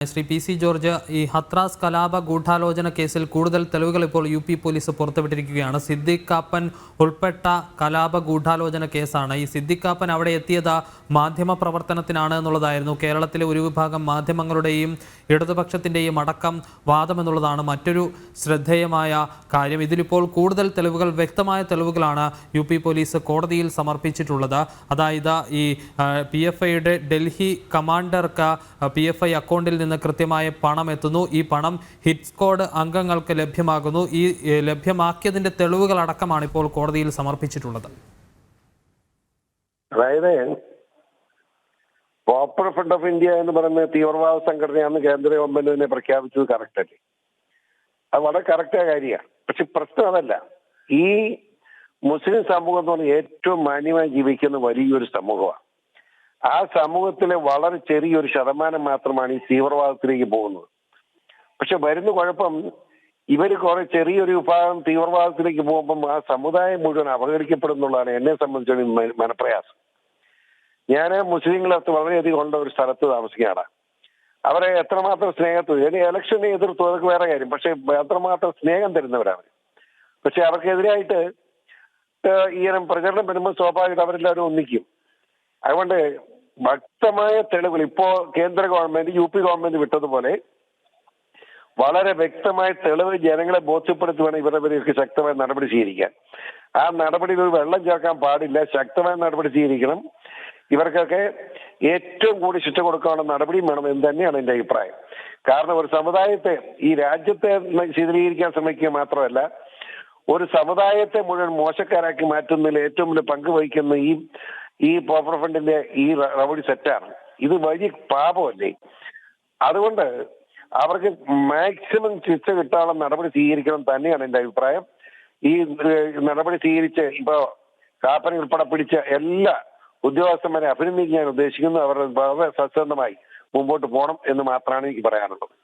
Shri P C George ഈ ഹത്രാസ് കലാപ ഗൂഢാലോചന കേസിൽ കൂടുതൽ തെളിവുകൾ ഇപ്പോൾ യു പി പോലീസ് പുറത്തുവിട്ടിരിക്കുകയാണ്. സിദ്ദിഖ് കാപ്പൻ ഉൾപ്പെട്ട കലാപ ഗൂഢാലോചന കേസാണ്. ഈ സിദ്ദിഖ് കാപ്പൻ അവിടെ എത്തിയത് മാധ്യമ പ്രവർത്തനത്തിനാണ് എന്നുള്ളതായിരുന്നു. കേരളത്തിലെ ഒരു വിഭാഗം മാധ്യമങ്ങളുടെയും ഇടതുപക്ഷത്തിന്റെയും അടക്കം വാദമെന്നുള്ളതാണ് മറ്റൊരു ശ്രദ്ധേയമായ കാര്യം. ഇതിലിപ്പോൾ കൂടുതൽ തെളിവുകൾ വ്യക്തമായ തെളിവുകളാണ് യു പി പോലീസ് കോടതിയിൽ സമർപ്പിച്ചിട്ടുള്ളത്. അതായത് ഈ പി എഫ് ഐയുടെ ഡൽഹി കമാൻഡർക്ക് പി എഫ് ഐ അക്കൗണ്ടിൽ നിന്ന് കൃത്യമായ പണം എത്തുന്നു. ഈ പണം ഹിറ്റ് സ്ക്വാഡ് അംഗങ്ങൾക്ക് ലഭ്യമാകുന്നു. ഈ ലഭ്യമാക്കിയതിന്റെ തെളിവുകൾ അടക്കമാണ് ഇപ്പോൾ കോടതിയിൽ സമർപ്പിച്ചിട്ടുള്ളത്. അതായത് പോപ്പർ ഫ്രണ്ട് ഓഫ് ഇന്ത്യ എന്ന് പറയുന്ന തീവ്രവാദ സംഘടനയാണ് കേന്ദ്ര ഗവൺമെന്റ് തന്നെ പ്രഖ്യാപിച്ചത് കറക്റ്റ് അല്ലേ? അത് വളരെ കറക്റ്റായ കാര്യമാണ്. പക്ഷെ പ്രശ്നം അതല്ല. ഈ മുസ്ലിം സമൂഹം എന്ന് പറഞ്ഞാൽ ഏറ്റവും മാന്യമായി ജീവിക്കുന്ന വലിയൊരു സമൂഹമാണ്. ആ സമൂഹത്തിലെ വളരെ ചെറിയൊരു ശതമാനം മാത്രമാണ് ഈ തീവ്രവാദത്തിലേക്ക് പോകുന്നത്. പക്ഷെ വരുന്ന കുഴപ്പം ഇവർ കുറെ ചെറിയൊരു വിഭാഗം തീവ്രവാദത്തിലേക്ക് പോകുമ്പം ആ സമുദായം മുഴുവൻ അപകടിക്കപ്പെടുന്നുള്ളതാണ് എന്നെ സംബന്ധിച്ചിടത്തോളം മനപ്രയാസം. ഞാൻ മുസ്ലിങ്ങളത്ത് വളരെയധികം ഉള്ള ഒരു സ്ഥലത്ത് താമസിക്കുകയാണ്. അവരെ എത്രമാത്രം സ്നേഹത്തിൽ ഇനി ഇലക്ഷനെ എതിർത്തു അതൊക്കെ വേറെ കാര്യം. പക്ഷെ എത്രമാത്രം സ്നേഹം തരുന്നവരാണ്. പക്ഷെ അവർക്കെതിരായിട്ട് ഈ പ്രചരണം വരുമ്പോൾ സ്വാഭാവികമായിട്ട് അവരെല്ലാവരും ഒന്നിക്കും. അതുകൊണ്ട് വ്യക്തമായ തെളിവുകൾ ഇപ്പോ കേന്ദ്ര ഗവൺമെന്റ് യു പി ഗവൺമെന്റ് വിട്ടതുപോലെ വളരെ വ്യക്തമായ തെളിവ് ജനങ്ങളെ ബോധ്യപ്പെടുത്തി വേണം ഇവരെവരെയൊക്കെ ശക്തമായ നടപടി സ്വീകരിക്കാൻ. ആ നടപടിയിൽ ഒരു വെള്ളം ചേർക്കാൻ പാടില്ല. ശക്തമായ നടപടി സ്വീകരിക്കണം. ഇവർക്കൊക്കെ ഏറ്റവും കൂടി ശിക്ഷ കൊടുക്കാനുള്ള നടപടിയും വേണം എന്ന് തന്നെയാണ് എന്റെ അഭിപ്രായം. കാരണം ഒരു സമുദായത്തെ ഈ രാജ്യത്തെ ശീതീകരിക്കാൻ ശ്രമിക്കുക മാത്രമല്ല ഒരു സമുദായത്തെ മുഴുവൻ മോശക്കാരാക്കി മാറ്റുന്നതിൽ ഏറ്റവും വലിയ പങ്ക് വഹിക്കുന്ന ഈ ഈ പോപ്പുലർ ഫ്രണ്ടിന്റെ ഈ റവഡി സെറ്റാണ് ഇത് വലിയ പാപമല്ലേ? അതുകൊണ്ട് അവർക്ക് മാക്സിമം ശിക്ഷ കിട്ടാനുള്ള നടപടി സ്വീകരിക്കണം തന്നെയാണ് എന്റെ അഭിപ്രായം. ഈ നടപടി സ്വീകരിച്ച് ഇപ്പോ കാപ്പനെ ഉൾപ്പെടെ പിടിച്ച എല്ലാ ഉദ്യോഗസ്ഥന്മാരെ അഭിനന്ദിക്കാൻ ഉദ്ദേശിക്കുന്നു. അവരുടെ വളരെ സത്യസന്ധമായി മുമ്പോട്ട് പോകണം എന്ന് മാത്രമാണ് എനിക്ക് പറയാനുള്ളത്.